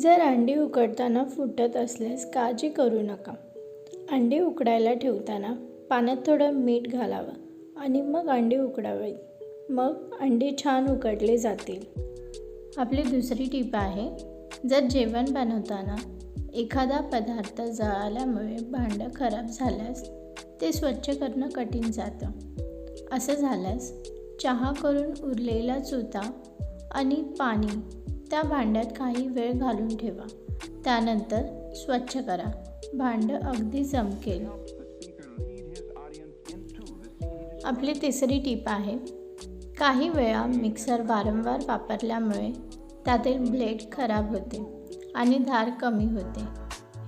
जर अंडी उकडताना फुटत असल्यास काळजी करू नका. अंडी उकडायला ठेवताना पाण्यात थोडं मीठ घालावं आणि मग अंडी उकडावी. मग अंडी छान उकडले जातील. आपली दुसरी टीप आहे जर जेवण बनवताना एखादा पदार्थ जळाल्यामुळे भांडं खराब झाल्यास ते स्वच्छ करणं कठीण जातं. असं झाल्यास चहा करून उरलेला चुता आणि पाणी त्या भांड्यात काही वेळ घालून ठेवा. त्यानंतर स्वच्छ करा. भांडं अगदी चमकेल. आपली तिसरी टीप आहे काही वेळा मिक्सर वारंवार वापरल्यामुळे त्यातील ब्लेड खराब होते आणि धार कमी होते.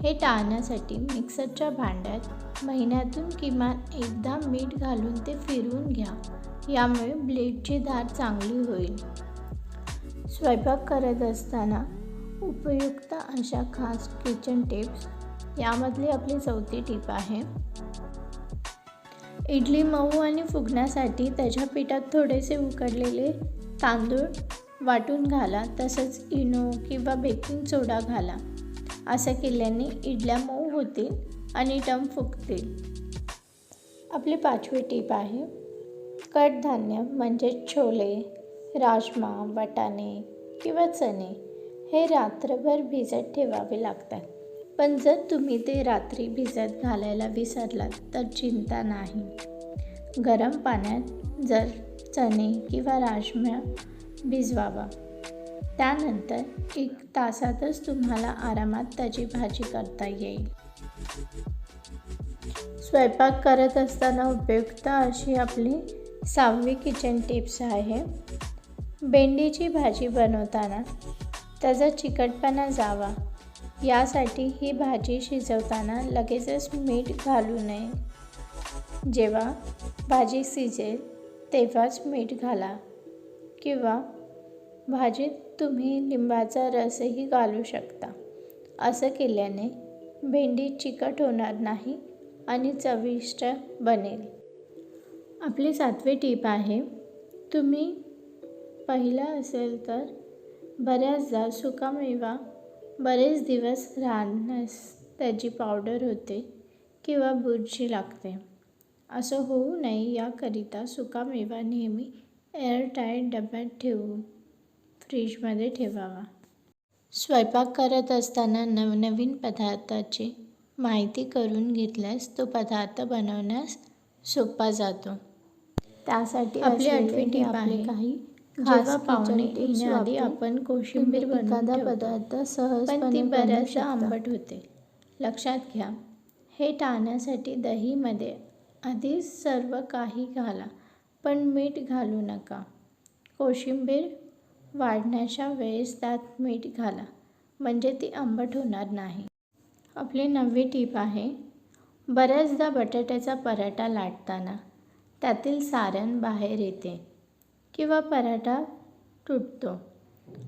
हे टाळण्यासाठी मिक्सरच्या भांड्यात महिन्यातून किमान एकदा मीठ घालून ते फिरवून घ्या. यामुळे ब्लेडची धार चांगली होईल. स्वयंपाक करत असताना उपयुक्त अशा खास किचन टिप्स यामधली आपली चौथी टीप आहे. इडली मऊ आणि फुगण्यासाठी त्याच्या पिठात थोडेसे उकडलेले तांदूळ वाटून घाला तसंच इनो किंवा बेकिंग सोडा घाला. असं केल्याने इडल्या मऊ होतील आणि टम फुगतील. आपली पाचवी टीप आहे कडधान्य म्हणजे छोले. राजमा वाटाणे किंवा चणे हे रात्रभर भिजत ठेवावे लागतात. पण जर तुम्ही ते रात्री भिजत घालायला विसरलात तर चिंता नाही. गरम पाण्यात जर चणे किंवा राजमा भिजवावा त्यानंतर एक तासातच तुम्हाला आरामात त्याची भाजी करता येईल. स्वयंपाक करत असताना उपयुक्त अशी आपली सहावी किचन टिप्स आहे. भेंडीची भाजी बनवताना त्याचा चिकटपणा जावा. यासाठी ही भाजी शिजवताना लगेचच मीठ घालू नये. जेव्हा भाजी शिजेल तेव्हाच मीठ घाला. किंवा भाजीत तुम्ही लिंबाचा रसही घालू शकता. असं केल्याने भेंडी चिकट होणार नाही आणि चविष्ट बनेल. आपली सातवी टीप आहे तुम्ही पाहिलं असेल तर बऱ्याचदा सुकामेवा बरेच दिवस राहण्यास त्याची पावडर होते किंवा बुरशी लागते. असं होऊ नये याकरिता सुकामेवा नेहमी एअरटाईट डब्यात ठेवून फ्रीजमध्ये ठेवावा. स्वयंपाक करत असताना नवनवीन पदार्थाची माहिती करून घेतल्यास तो पदार्थ बनवण्यास सोपा जातो. त्यासाठी आपली आठवी टीप आहे. काही खास पाहुणे येण्याआधी आपण कोशिंबीर एखादा पदार्थ सहज ती बऱ्याचशा आंबट होते. लक्षात घ्या हे टाळण्यासाठी दहीमध्ये आधीच सर्व काही घाला पण मीठ घालू नका. कोशिंबीर वाढण्याच्या वेळेस त्यात मीठ घाला म्हणजे ती आंबट होणार नाही. आपली नववी टीप आहे बऱ्याचदा बटाट्याचा पराठा लाटताना त्यातील सारण बाहेर येते. किंवा पराठा तुटतो.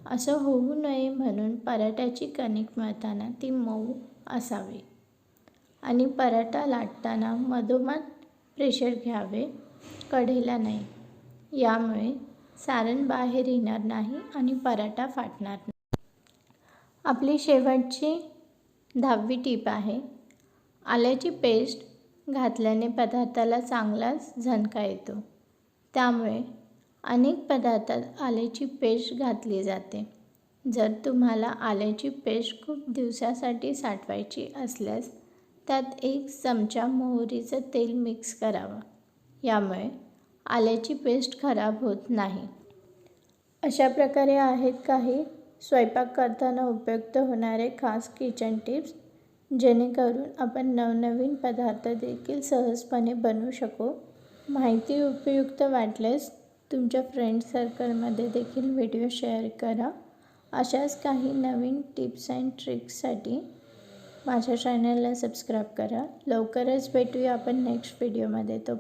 असं होऊ नये म्हणून पराठ्याची कणिक मळताना ती मऊ असावी. आणि पराठा लाटताना मधोमध प्रेशर घ्यावे कढेला नाही. यामुळे सारण बाहेर येणार नाही आणि पराठा फाटणार नाही. आपली शेवटची दहावी टीप आहे आल्याची पेस्ट घातल्याने पदार्थाला चांगलाच झणका येतो. त्यामुळे अनेक पदार्थात आल्याची पेस्ट घातली जाते. जर तुम्हाला आल्याची पेस्ट खूप दिवसासाठी साठवायची असल्यास त्यात एक चमचा मोहरीचं तेल मिक्स करावं. यामुळे आल्याची पेस्ट खराब होत नाही. अशा प्रकारे आहेत काही स्वयंपाक करताना उपयुक्त होणारे खास किचन टिप्स जेणेकरून आपण नवनवीन पदार्थ देखील सहजपणे बनवू शकू. माहिती उपयुक्त वाटल्यास तुमच्या फ्रेंड सर्कलमध्ये देखील व्हिडिओ शेअर करा. अशाच काही नवीन टिप्स अँड ट्रिक्ससाठी माझ्या चॅनलला सबस्क्राईब करा. लवकरच भेटूया आपण नेक्स्ट व्हिडिओमध्ये तो